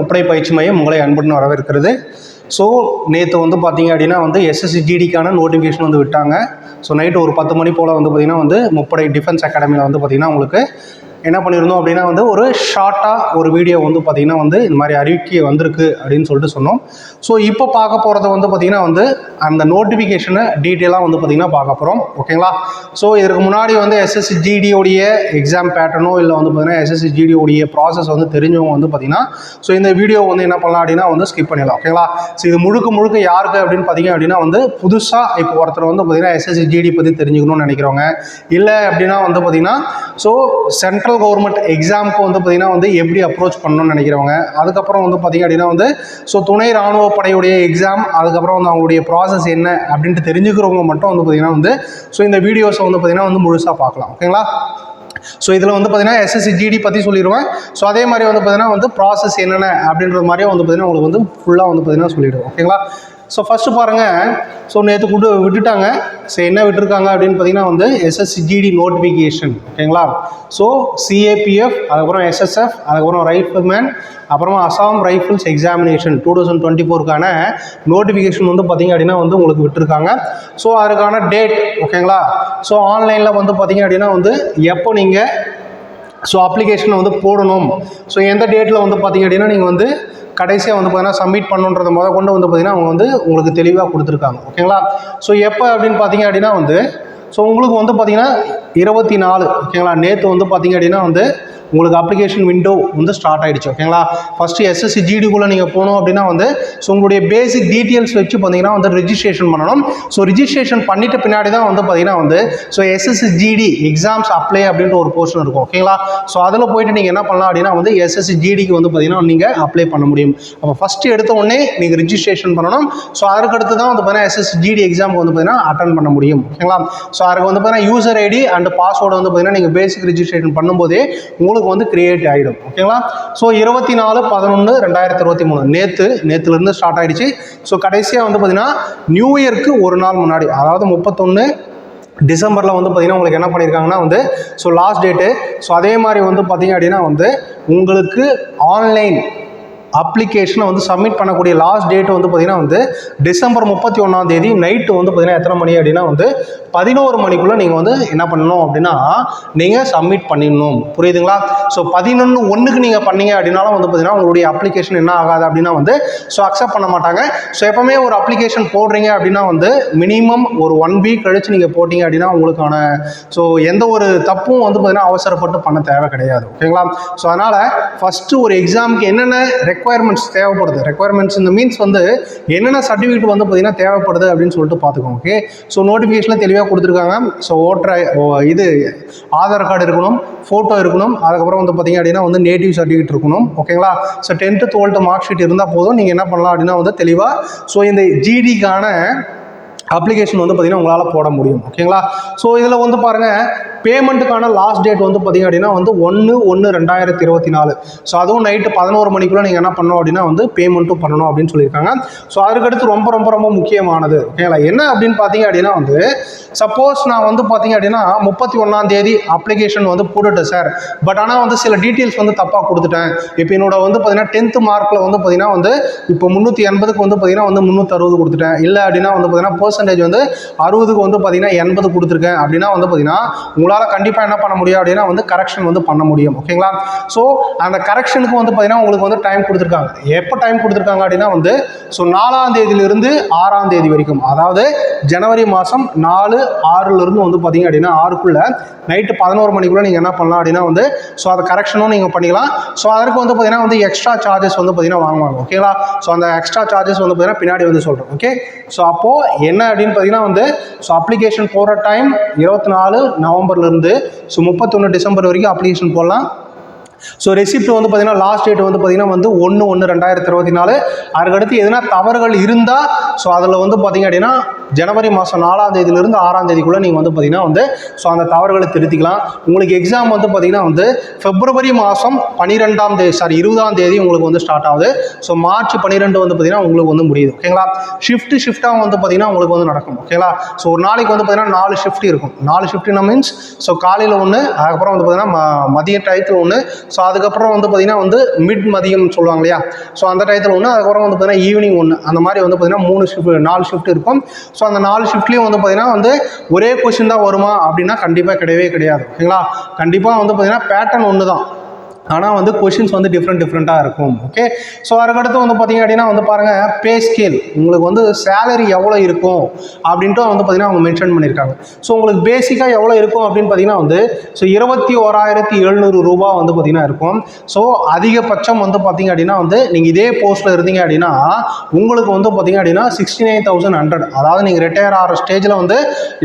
முப்படை பயிற்சி மையம் உங்களை அன்புடன் வரவேற்கிறது. ஸோ நேற்று வந்து பார்த்தீங்க அப்படின்னா வந்து எஸ்எஸ்சி ஜிடிக்கான நோட்டிஃபிகேஷன் வந்து விட்டாங்க. ஸோ நைட்டு ஒரு பத்து மணி போல் வந்து பார்த்திங்கன்னா வந்து முப்படை டிஃபென்ஸ் அகாடமியில் வந்து பார்த்திங்கன்னா உங்களுக்கு என்ன பண்ணியிருந்தோம் அப்படின்னா வந்து ஒரு ஷார்ட்டாக ஒரு வீடியோ வந்து பார்த்திங்கன்னா வந்து இந்த மாதிரி அறிவிக்கை வந்திருக்கு அப்படின்னு சொல்லிட்டு சொன்னோம். ஸோ இப்போ பார்க்க போகிறது வந்து பார்த்திங்கன்னா வந்து அந்த நோட்டிஃபிகேஷனை டீட்டெயிலாக வந்து பார்த்திங்கன்னா பார்க்க போகிறோம் ஓகேங்களா ஸோ இதுக்கு முன்னாடி வந்து எஸ்எஸ்சி ஜிடியோடைய எக்ஸாம் பேட்டர்னோ இல்லை வந்து பார்த்திங்கன்னா எஸ்எஸ்சி ஜிடியோடைய ப்ராசஸ் வந்து தெரிஞ்சவங்க வந்து பார்த்திங்கன்னா ஸோ இந்த வீடியோ வந்து என்ன பண்ணலாம் அப்படின்னா வந்து ஸ்கிப் பண்ணிடலாம். ஓகேங்களா ஸோ இது முழுக்க முழுக்க யாருக்கு அப்படின்னு பார்த்தீங்க அப்படின்னா வந்து புதுசாக இப்போ ஒருத்தர் வந்து பார்த்திங்கன்னா எஸ்எஸ்சி ஜிடி பற்றி தெரிஞ்சுக்கணும்னு நினைக்கிறவங்க. இல்லை அப்படின்னா வந்து பார்த்திங்கன்னா ஸோ சென்ட்ரல் கவர்மெண்ட் எக்ஸாமுக்கு வந்து பார்த்திங்கன்னா வந்து எப்படி அப்ரோச் பண்ணணும்னு நினைக்கிறவங்க அதுக்கப்புறம் வந்து பார்த்திங்க அப்படின்னா வந்து ஸோ துணை ராணுவ படையுடைய எக்ஸாம் அதுக்கப்புறம் வந்து அவங்களுடைய ப்ராசஸ் என்ன அப்படின்ட்டு தெரிஞ்சுக்கிறவங்க மட்டும் வந்து பார்த்திங்கன்னா வந்து ஸோ இந்த வீடியோஸை வந்து பார்த்திங்கன்னா வந்து முழுசாக பார்க்கலாம். ஓகேங்களா ஸோ இதில் வந்து பார்த்தீங்கன்னா எஸ்எஸ்சி ஜிடி பற்றி சொல்லிடுவேன். ஸோ அதே மாதிரி வந்து பார்த்தீங்கன்னா வந்து ப்ராசஸ் என்னென்ன அப்படின்ற மாதிரியும் வந்து பார்த்தீங்கன்னா உங்களுக்கு வந்து ஃபுல்லாக வந்து பார்த்தீங்கன்னா சொல்லிடுவோம் ஓகேங்களா ஸோ ஃபஸ்ட்டு பாருங்கள் ஸோ நேற்று கொண்டு விட்டுட்டாங்க. ஸோ என்ன விட்டுருக்காங்க அப்படின்னு பார்த்தீங்கன்னா வந்து எஸ்எஸ்ஜிடி நோட்டிஃபிகேஷன் ஓகேங்களா? ஸோ சிஏபிஎஃப் அதுக்கப்புறம் எஸ்எஸ்எஃப் அதுக்கப்புறம் ரைஃபிள்மேன் அப்புறமா Assam rifles examination two thousand twenty ஃபோருக்கான notification வந்து பார்த்தீங்க அப்படின்னா வந்து உங்களுக்கு விட்டுருக்காங்க. ஸோ அதுக்கான டேட் ஓகேங்களா? ஸோ ஆன்லைனில் வந்து பார்த்தீங்க அப்படின்னா வந்து எப்போ நீங்கள் ஸோ அப்ளிகேஷனை வந்து போடணும். ஸோ எந்த டேட்டில் வந்து பார்த்தீங்க அப்படின்னா நீங்கள் வந்து கடைசியாக வந்து பார்த்தீங்கன்னா சப்மிட் பண்ணுன்றத முத கொண்டு வந்து பார்த்திங்கன்னா அவங்க வந்து உங்களுக்கு தெளிவாக கொடுத்துருக்காங்க. ஓகேங்களா? ஸோ எப்போ அப்படின்னு பார்த்தீங்க அப்படின்னா வந்து ஸோ உங்களுக்கு வந்து பார்த்திங்கன்னா இருபத்தி நாலு ஓகேங்களா? நேற்று வந்து பார்த்தீங்க அப்படின்னா வந்து உங்களுக்கு அப்ளிகேஷன் விண்டோ வந்து ஸ்டார்ட் ஆகிடுச்சு ஓகேங்களா? ஃபஸ்ட்டு எஸ்எஸ்சி ஜிடிக்குள்ளே நீங்கள் போகணும் அப்படின்னா வந்து ஸோ உங்களுடைய பேசிக் டீட்டெயில்ஸ் வச்சு பார்த்தீங்கன்னா வந்து ரிஜிஸ்ட்ரேஷன் பண்ணணும். ஸோ ரிஜிஸ்ட்ரேஷன் பண்ணிட்ட பின்னாடி தான் வந்து பார்த்தீங்கன்னா வந்து so SSC GD exams apply அப்படின்ற ஒரு போர்ஷன் இருக்கும் ஓகேங்களா? ஸோ அதில் போயிட்டு நீங்கள் என்ன பண்ணலாம் அப்படின்னா வந்து எஸ்எஸ்சி ஜிடிக்கு வந்து பார்த்தீங்கன்னா நீங்கள் அப்ளை பண்ண முடியும். அப்போ ஃபஸ்ட்டு எடுத்த உடனே நீங்கள் ரிஜிஸ்ட்ரேஷன் பண்ணணும். ஸோ அதுக்கடுத்து தான் வந்து பார்த்தீங்கன்னா எஸ்எஸ்சி ஜிடி எக்ஸாமுக்கு வந்து பார்த்தீங்கன்னா அட்டன் பண்ண முடியும் ஓகேங்களா? ஸோ அதுக்கு வந்து பார்த்தீங்கன்னா யூசர் ஐடி அண்ட் பாஸ்வேர்டு வந்து பார்த்தீங்கன்னா நீங்கள் பேசிக் ரிஜிஸ்ட்ரேஷன் பண்ணும்போதே உங்களுக்கு வந்து கிரியேட் ஆகிடும் ஓகேங்களா ஸோ இருபத்தி நாலு பதினொன்று ரெண்டாயிரத்தி இருபத்தி மூணு நேற்று நேற்றுலேருந்து ஸ்டார்ட் ஆகிடுச்சு ஸோ கடைசியாக வந்து பார்த்தீங்கன்னா நியூ இயர்க்கு ஒரு நாள் முன்னாடி அதாவது முப்பத்தொன்று டிசம்பரில் வந்து பார்த்திங்கன்னா உங்களுக்கு என்ன பண்ணியிருக்காங்கன்னா வந்து ஸோ லாஸ்ட் டேட்டு ஸோ அதே மாதிரி வந்து பார்த்திங்க அப்படின்னா வந்து உங்களுக்கு ஆன்லைன் அப்ளிகேஷனை வந்து சப்மிட் பண்ணக்கூடிய லாஸ்ட் டேட் வந்து பார்த்திங்கன்னா வந்து டிசம்பர் முப்பத்தி ஒன்றாம் தேதி நைட்டு வந்து பார்த்திங்கன்னா எத்தனை மணி அப்படின்னா வந்து பதினோரு மணிக்குள்ளே நீங்கள் வந்து என்ன பண்ணணும் அப்படின்னா நீங்கள் சப்மிட் பண்ணிடணும். புரியுதுங்களா? ஸோ பதினொன்று ஒன்றுக்கு நீங்கள் பண்ணீங்க அப்படின்னாலும் வந்து பார்த்திங்கன்னா உங்களுடைய அப்ளிகேஷன் என்ன ஆகாது அப்படின்னா வந்து ஸோ அக்செப்ட் பண்ண மாட்டாங்க. ஸோ எப்போவுமே ஒரு அப்ளிகேஷன் போடுறீங்க அப்படின்னா வந்து மினிமம் ஒரு ஒன் வீக் கழிச்சு நீங்கள் போட்டிங்க அப்படின்னா உங்களுக்கான ஸோ எந்த ஒரு தப்பும் வந்து பார்த்திங்கன்னா அவசரப்பட்டு பண்ண தேவை கிடையாது. ஓகேங்களா? ஸோ அதனால் ஃபஸ்ட்டு ஒரு எக்ஸாமுக்கு என்னென்ன ரெக் ரெக்குயர்மெண்ட்ஸ் தேவைப்படுது. ரெக்குயர்மெண்ட்ஸ் இந்த மீன்ஸ் வந்து என்னென்ன சர்டிஃபிகேட் வந்து பார்த்திங்கன்னா தேவைப்படுது அப்படின்னு சொல்லிட்டு பார்த்துக்கோங்க ஓகே ஸோ நோட்டிஃபிகேஷனில் தெளிவாக கொடுத்துருக்காங்க. ஸோ ஓட்டர் இது ஆதார் கார்டு இருக்கணும் ஃபோட்டோ இருக்கணும் அதுக்கப்புறம் வந்து பார்த்திங்க அப்படின்னா வந்து நேட்டிவ் சர்டிஃபிகேட் இருக்கணும் ஓகேங்களா so tenth twelfth mark sheet இருந்தால் போதும். நீங்கள் என்ன பண்ணலாம் அப்படின்னா வந்து தெளிவாக ஸோ இந்த ஜிடிக்கான அப்ளிகேஷன் வந்து பார்த்திங்கன்னா உங்களால் போட முடியும் ஓகேங்களா ஸோ இதில் வந்து பாருங்கள் பேமெண்ட்டுக்கான லாஸ்ட் டேட் வந்து பார்த்திங்க அப்படின்னா வந்து ஒன்று ஒன்று ரெண்டாயிரத்தி இருபத்தி நாலு. ஸோ அதுவும் நைட்டு பதினோரு மணிக்குள்ளே நீங்கள் என்ன பண்ணணும் அப்படின்னா வந்து பேமெண்ட்டும் பண்ணணும் அப்படின்னு சொல்லியிருக்காங்க. ஸோ அதுக்கடுத்து ரொம்ப ரொம்ப ரொம்ப முக்கியமானது. ஓகேங்களா என்ன அப்படின்னு பார்த்தீங்க அப்படின்னா வந்து சப்போஸ் நான் வந்து பார்த்தீங்க அப்படின்னா முப்பத்தி ஒன்றாம் தேதி அப்ளிகேஷன் வந்து போட்டுட்டேன் சார் பட் ஆனால் வந்து சில டீட்டெயில்ஸ் வந்து தப்பாக கொடுத்துட்டேன். இப்போ என்னோட வந்து பார்த்தீங்கன்னா டென்த்து மார்க்கில் வந்து பார்த்தீங்கன்னா வந்து இப்போ முந்நூற்றி எண்பதுக்கு வந்து பார்த்தீங்கன்னா வந்து முந்நூற்றி அறுபது கொடுத்துட்டேன். இல்லை அப்படின்னா வந்து பார்த்தீங்கன்னா பர்சன்டேஜ் வந்து அறுபதுக்கு வந்து பார்த்தீங்கன்னா எண்பது கொடுத்துருக்கேன். அப்படின்னா வந்து பார்த்தீங்கன்னா உங்களால் கண்டிப்பாக என்ன பண்ண முடியும் அப்படின்னா வந்து கரெக்ஷன் வந்து பண்ண முடியும். ஓகேங்களா ஸோ அந்த கரெக்ஷனுக்கு வந்து பார்த்தீங்கன்னா உங்களுக்கு வந்து டைம் கொடுத்துருக்காங்க. எப்போ டைம் கொடுத்துருக்காங்க அப்படின்னா வந்து ஸோ நாலாம் தேதியிலிருந்து ஆறாம் தேதி வரைக்கும். அதாவது ஜனவரி மாதம் நாலு ஆறுலேருந்து வந்து பார்த்தீங்க அப்படின்னா ஆறுக்குள்ளே நைட்டு பதினோரு மணிக்குள்ளே நீங்கள் என்ன பண்ணலாம் அப்படின்னா வந்து ஸோ அதை கரெக்ஷனும் நீங்கள் பண்ணிக்கலாம். ஸோ அதற்கு வந்து பார்த்தீங்கன்னா வந்து எக்ஸ்ட்ரா சார்ஜஸ் வந்து பார்த்தீங்கன்னா வாங்குவாங்க. ஓகேங்களா ஸோ அந்த எக்ஸ்ட்ரா சார்ஜஸ் வந்து பார்த்தீங்கன்னா பின்னாடி வந்து சொல்கிறேன் ஓகே ஸோ அப்போது என்ன அப்படின்னு பார்த்தீங்கன்னா வந்து ஸோ அப்ளிகேஷன் போகிற டைம் இருபத்தி நாலு நவம்பரில் இருந்து ஸோ முப்பத்தொன்று டிசம்பர் வரைக்கும் அப்ளிகேஷன் போடலாம். ஸோ ரெசிப்ட் வந்து பார்த்தீங்கன்னா லாஸ்ட் டேட் வந்து பார்த்தீங்கன்னா வந்து ஒன்று ஒன்று ரெண்டாயிரத்தி இருபத்தி நாலு அதுக்கடுத்து எதனா தவறுகள் இருந்தால் ஸோ அதில் வந்து பார்த்தீங்க அப்படின்னா ஜனவரி மாதம் நாலாம் தேதியிலிருந்து ஆறாம் தேதிக்குள்ளே நீங்கள் வந்து பார்த்தீங்கன்னா வந்து ஸோ அந்த தவறுகளை திருத்திக்கலாம். உங்களுக்கு எக்ஸாம் வந்து பார்த்தீங்கன்னா வந்து பிப்ரவரி மாதம் பன்னிரெண்டாம் தேதி சாரி இருபதாம் தேதி உங்களுக்கு வந்து ஸ்டார்ட் ஆகுது. ஸோ மார்ச் பன்னிரெண்டு வந்து பார்த்தீங்கன்னா உங்களுக்கு வந்து முடியுது. ஓகேங்களா ஷிஃப்ட் ஷிஃப்ட்டாக வந்து பார்த்தீங்கன்னா உங்களுக்கு வந்து நடக்கும். ஓகேங்களா ஸோ ஒரு நாளைக்கு வந்து பார்த்தீங்கன்னா நாலு ஷிஃப்ட் இருக்கும். நாலு ஷிஃப்ட்னா மீன்ஸ் ஸோ காலையில் ஒன்று அதுக்கப்புறம் வந்து பார்த்தீங்கன்னா மதிய டயத்தில் ஒன்று ஸோ அதுக்கப்புறம் வந்து பார்த்திங்கன்னா வந்து மிட் மதியம் சொல்லுவாங்க இல்லையா? ஸோ அந்த டயத்தில் ஒன்று அதுக்கப்புறம் வந்து பார்த்திங்கன்னா ஈவினிங் ஒன்று அந்த மாதிரி வந்து பார்த்திங்கன்னா மூணு ஷிஃப்ட் நாலு ஷிஃப்ட் இருக்கும். ஸோ அந்த நாலு ஷிஃப்ட்லேயும் வந்து பார்த்திங்கன்னா வந்து ஒரே கொஷின் தான் வருமா? அப்படின்னா கண்டிப்பாக கிடையவே கிடையாது. ஓகேங்களா கண்டிப்பாக வந்து பார்த்திங்கன்னா பேட்டர்ன் ஒன்று தான் ஆனால் வந்து கொஷின்ஸ் வந்து டிஃப்ரெண்ட் டிஃப்ரெண்ட்டாக இருக்கும். ஓகே ஸோ அதுக்கடுத்து வந்து பார்த்தீங்க அப்படின்னா வந்து பாருங்கள் பே ஸ்கேல் உங்களுக்கு வந்து சேலரி எவ்வளோ இருக்கும் அப்படின்ட்டு வந்து பார்த்தீங்கன்னா அவங்க மென்ஷன் பண்ணியிருக்காங்க ஸோ உங்களுக்கு பேசிக்காக எவ்வளோ இருக்கும் அப்படின்னு பார்த்தீங்கன்னா வந்து ஸோ இருபத்தி ஓராயிரத்தி எழுநூறு ரூபா வந்து பார்த்திங்கன்னா இருக்கும். ஸோ அதிகபட்சம் வந்து பார்த்தீங்க அப்படின்னா வந்து நீங்கள் இதே போஸ்ட்டில் இருந்தீங்க அப்படின்னா உங்களுக்கு வந்து பார்த்தீங்க அப்படின்னா சிக்ஸ்டி நைன் தௌசண்ட் ஹண்ட்ரட் அதாவது நீங்கள் ரிட்டையர் ஆகிற ஸ்டேஜில் வந்து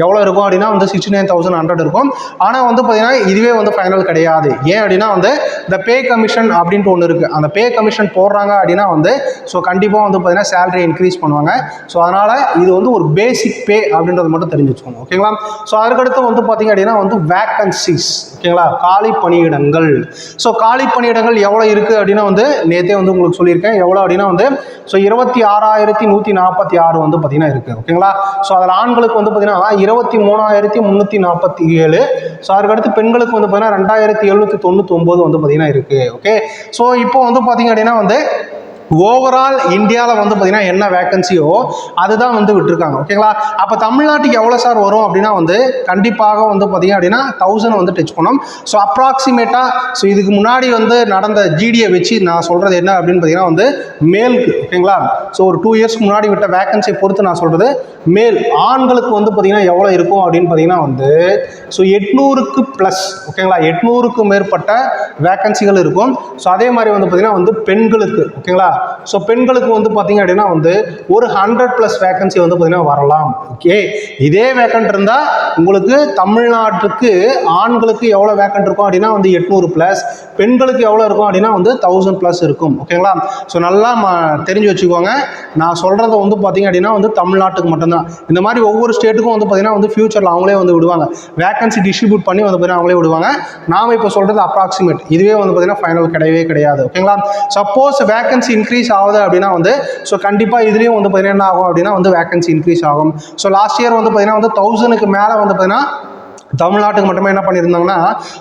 எவ்வளோ இருக்கும் அப்படின்னா வந்து சிக்ஸ்டி நைன் தௌசண்ட் ஹண்ட்ரட் இருக்கும். ஆனால் வந்து பார்த்திங்கன்னா இதுவே வந்து ஃபைனல் கிடையாது. ஏன் அப்படின்னா வந்து இந்த பே கமிஷன் அப்படின்ட்டு ஒன்று இருக்குது அந்த பே கமிஷன் போடுறாங்க அப்படின்னா வந்து ஸோ கண்டிப்பாக வந்து பார்த்தீங்கன்னா சேலரி இன்க்ரீஸ் பண்ணுவாங்க. ஸோ அதனால் இது வந்து ஒரு பேசிக் பே அப்படின்றது மட்டும் தெரிஞ்சு வச்சுக்கோங்க ஓகேங்களா ஸோ அதுக்கடுத்து வந்து பார்த்தீங்க அப்படின்னா வந்து வேக்கன்சிஸ் ஓகேங்களா காலி பணியிடங்கள். ஸோ காலி பணியிடங்கள் எவ்வளோ இருக்குது அப்படின்னா வந்து நேற்றே வந்து உங்களுக்கு சொல்லியிருக்கேன். எவ்வளோ அப்படின்னா வந்து ஸோ இருபத்தி ஆறாயிரத்தி நூற்றி நாற்பத்தி ஆறு வந்து பார்த்தீங்கன்னா இருக்குது ஓகேங்களா ஸோ அதில் ஆண்களுக்கு வந்து பார்த்தீங்கன்னா இருபத்தி மூணாயிரத்தி முந்நூற்றி நாற்பத்தி ஏழு. ஸோ அதுக்கடுத்து பெண்களுக்கு வந்து பார்த்தீங்கன்னா ரெண்டாயிரத்தி எழுநூற்றி தொண்ணூற்றி ஒம்பது வந்து பார்த்தீங்கன்னா இருக்குது ஓகே ஸோ இப்போ வந்து பார்த்தீங்க அப்படின்னா வந்து ஓவரால் இந்தியாவில் வந்து பார்த்தீங்கன்னா என்ன வேக்கன்சியோ அதுதான் வந்து விட்டுருக்காங்க. ஓகேங்களா அப்போ தமிழ்நாட்டுக்கு எவ்வளோ சார் வரும் அப்படின்னா வந்து கண்டிப்பாக வந்து பார்த்தீங்க அப்படின்னா தௌசண்ட் வந்து டச் பண்ணோம். ஸோ அப்ராக்சிமேட்டாக ஸோ இதுக்கு முன்னாடி வந்து நடந்த ஜிடியை வச்சு நான் சொல்கிறது என்ன அப்படின்னு பார்த்தீங்கன்னா வந்து மேலுக்கு ஓகேங்களா ஸோ ஒரு டூ இயர்ஸ்க்கு முன்னாடி விட்ட வேக்கன்சியை பொறுத்து நான் சொல்கிறது மேல். ஆண்களுக்கு வந்து பார்த்தீங்கன்னா எவ்வளோ இருக்கும் அப்படின்னு பார்த்தீங்கன்னா வந்து ஸோ எட்நூறுக்கு ப்ளஸ் ஓகேங்களா எட்நூறுக்கு மேற்பட்ட வேக்கன்சிகள் இருக்கும். ஸோ அதே மாதிரி வந்து பார்த்தீங்கன்னா வந்து பெண்களுக்கு ஓகேங்களா ஸோ பெண்களுக்கு வந்து பார்த்தீங்க அப்படின்னா வந்து ஒரு ஹண்ட்ரட் ப்ளஸ் வேக்கன்சி வந்து பார்த்தீங்கன்னா வரலாம். ஓகே இதே வேக்கன்ட் இருந்தால் உங்களுக்கு தமிழ்நாட்டுக்கு ஆண்களுக்கு எவ்வளோ வேக்கன்ட் இருக்கும் அப்படின்னா வந்து எட்நூறு ப்ளஸ் பெண்களுக்கு எவ்வளோ இருக்கும் அப்படின்னா வந்து தௌசண்ட் ப்ளஸ் இருக்கும். ஓகேங்களா ஸோ நல்லா ம தெரிஞ்சு வச்சுக்கோங்க. நான் சொல்கிறத வந்து பார்த்தீங்க அப்படின்னா வந்து தமிழ்நாட்டுக்கு மட்டும்தான். இந்த மாதிரி ஒவ்வொரு ஸ்டேட்டுக்கும் வந்து பார்த்தீங்கன்னா வந்து ஃபியூச்சரில் அவங்களே வந்து விடுவாங்க. வேக்கன்சி டிஸ்ட்ரிபியூட் பண்ணி வந்து பார்த்தீங்கன்னா அவங்களே விடுவாங்க. நாம் இப்போ சொல்கிறது அப்ராக்சிமேட் இதுவே வந்து பார்த்தீங்கன்னா ஃபைனல் கிடையவே கிடையாது. ஓகேங்களா சப்போஸ் வேக்கன்சி இன்க்ரீஸ் ஆகுது அப்படின்னா வந்து ஸோ கண்டிப்பாக இதுலேயும் வந்து பார்த்தீங்கன்னா என்ன ஆகும் அப்படின்னா வந்து வேக்கன்சி இன்க்ரீஸ் ஆகும். ஸோ லாஸ்ட் இயர் வந்து பார்த்தீங்கன்னா வந்து தௌசண்ட்க்கு மேலே வந்து பார்த்தீங்கன்னா தமிழ்நாட்டுக்கு மட்டுமே என்ன பண்ணியிருந்தாங்கன்னா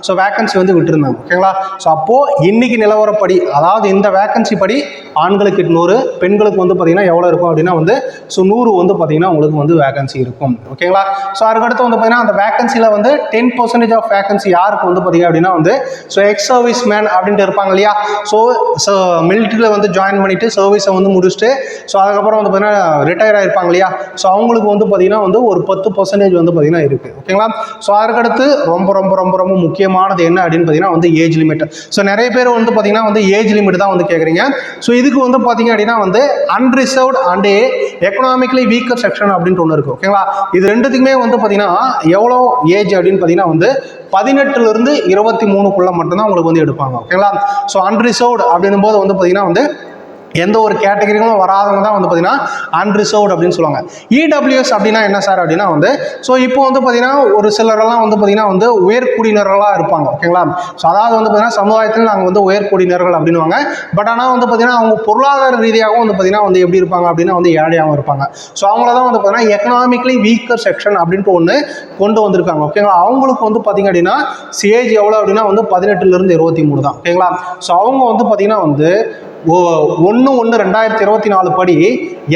ஸோ வேக்கன்சி வந்து விட்டுருந்தாங்க. ஓகேங்களா? ஸோ அப்போது இன்னைக்கு நிலவரப்படி அதாவது இந்த வேக்கன்சி படி ஆண்களுக்கு நூறு பெண்களுக்கு வந்து பார்த்தீங்கன்னா எவ்வளோ இருக்கும் அப்படின்னா வந்து ஸோ நூறு வந்து பார்த்தீங்கன்னா உங்களுக்கு வந்து வேகன்சி இருக்கும். ஓகேங்களா ஸோ அதுக்கடுத்து வந்து பார்த்தீங்கன்னா அந்த வேகன்சியில் வந்து டென் பர்சன்டேஜ் ஆஃப் வேகன்சி யாருக்கு வந்து பார்த்தீங்க அப்படின்னா வந்து ஸோ எக்ஸ் சர்வீஸ் மேன் அப்படின்ட்டு இருப்பாங்க இல்லையா? ஸோ மிலிட்ரியில் வந்து ஜாயின் பண்ணிவிட்டு சர்வீஸை வந்து முடிச்சுட்டு ஸோ அதுக்கப்புறம் வந்து பார்த்தீங்கன்னா ரிட்டையர் ஆகிருப்பாங்க இல்லையா? ஸோ அவங்களுக்கு வந்து பார்த்தீங்கன்னா வந்து ஒரு பத்து பர்சன்டேஜ் வந்து பார்த்தீங்கன்னா இருக்குது ஓகேங்களா ஸோ அதுக்கடுத்து ரொம்ப ரொம்ப ரொம்ப ரொம்ப முக்கியமானது என்ன அப்படின்னு பார்த்தீங்கன்னா வந்து ஏஜ் லிமிட் ஸோ நிறைய பேர் வந்து பார்த்தீங்கன்னா வந்து ஏஜ் லிமிட் தான் வந்து கேட்குறீங்க ஸோ இது இதுக்கு வந்து பார்த்தீங்க அப்படின்னா வந்து unreserved and economically weaker section அப்படின்ட்டு ஒன்று இருக்குது ஓகேங்களா இது ரெண்டுத்துக்குமே வந்து பார்த்தீங்கன்னா எவ்வளோ ஏஜ் அப்படின்னு பார்த்தீங்கன்னா வந்து பதினெட்டுலேருந்து இருபத்தி மூணுக்குள்ளே மட்டும்தான் உங்களுக்கு வந்து எடுப்பாங்க. ஓகேங்களா ஸோ அன்ரிசர்வ்டு அப்படின்னும் போது வந்து பார்த்தீங்கன்னா வந்து எந்த ஒரு கேட்டகரிகளும் வராதவங்க தான் வந்து பார்த்தீங்கன்னா அன்ரிசர்வ்டு அப்படின்னு சொல்லுவாங்க. இடபிள்யூஎஸ் அப்படின்னா என்ன சார் அப்படின்னா வந்து ஸோ இப்போ வந்து பார்த்தீங்கன்னா ஒரு சிலரெல்லாம் வந்து பார்த்தீங்கன்னா வந்து உயர்குடியினர்களாக இருப்பாங்க ஓகேங்களா ஸோ அதாவது வந்து பார்த்தீங்கன்னா சமுதாயத்தில் நாங்கள் வந்து உயர்குடியினர்கள் அப்படின்னுவாங்க. பட் ஆனால் வந்து பார்த்தீங்கன்னா அவங்க பொருளாதார ரீதியாகவும் வந்து பார்த்தீங்கன்னா வந்து எப்படி இருப்பாங்க அப்படின்னா வந்து ஏழையாகவும் இருப்பாங்க. ஸோ அவங்கள தான் வந்து பார்த்தீங்கன்னா எக்கனாமிக்கலி வீக்கர் செக்ஷன் அப்படின்ட்டு ஒன்று கொண்டு வந்திருக்காங்க ஓகேங்களா அவங்களுக்கு வந்து பார்த்தீங்க அப்படின்னா சேஜ் எவ்வளோ அப்படின்னா வந்து பதினெட்டுலேருந்து இருபத்தி மூணு தான் ஓகேங்களா ஸோ அவங்க வந்து பார்த்தீங்கன்னா வந்து ஒன்று ஒன்று ரெண்டாயிரத்தி இருபத்தி நாலு படி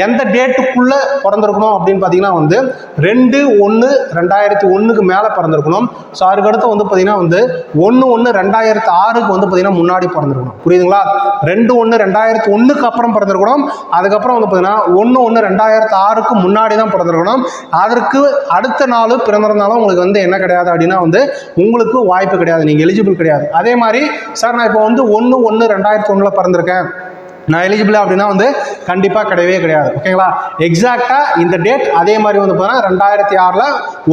எந்த டேட்டுக்குள்ளே பிறந்திருக்கணும் அப்படின்னு பார்த்தீங்கன்னா வந்து ரெண்டு ஒன்று ரெண்டாயிரத்தி ஒன்றுக்கு மேலே பிறந்திருக்கணும். ஸோ அதுக்கடுத்து வந்து பார்த்தீங்கன்னா வந்து ஒன்று ஒன்று ரெண்டாயிரத்து ஆறுக்கு வந்து பார்த்தீங்கன்னா முன்னாடி பிறந்திருக்கணும். புரியுதுங்களா? ரெண்டு ஒன்று ரெண்டாயிரத்தி ஒன்றுக்கு அப்புறம் பிறந்திருக்கணும். அதுக்கப்புறம் வந்து பார்த்தீங்கன்னா ஒன்று ஒன்று ரெண்டாயிரத்து ஆறுக்கு முன்னாடி தான் பிறந்திருக்கணும். அதற்கு அடுத்த நாள் பிறந்திருந்தாலும் உங்களுக்கு வந்து என்ன கிடையாது அப்படின்னா வந்து உங்களுக்கு வாய்ப்பு கிடையாது. நீங்கள் எலிஜிபிள் கிடையாது. அதே மாதிரி சார் நான் இப்போ வந்து ஒன்று ஒன்று ரெண்டாயிரத்தி ஒன்றில் பிறந்திருக்கேன். நான் எலிஜிபிள் அப்படின்னா வந்து கண்டிப்பாக கிடையவே கிடையாது. ஓகேங்களா எக்ஸாக்டாக இந்த டேட் அதே மாதிரி வந்து பார்த்தீங்கன்னா ரெண்டாயிரத்தி ஆறில்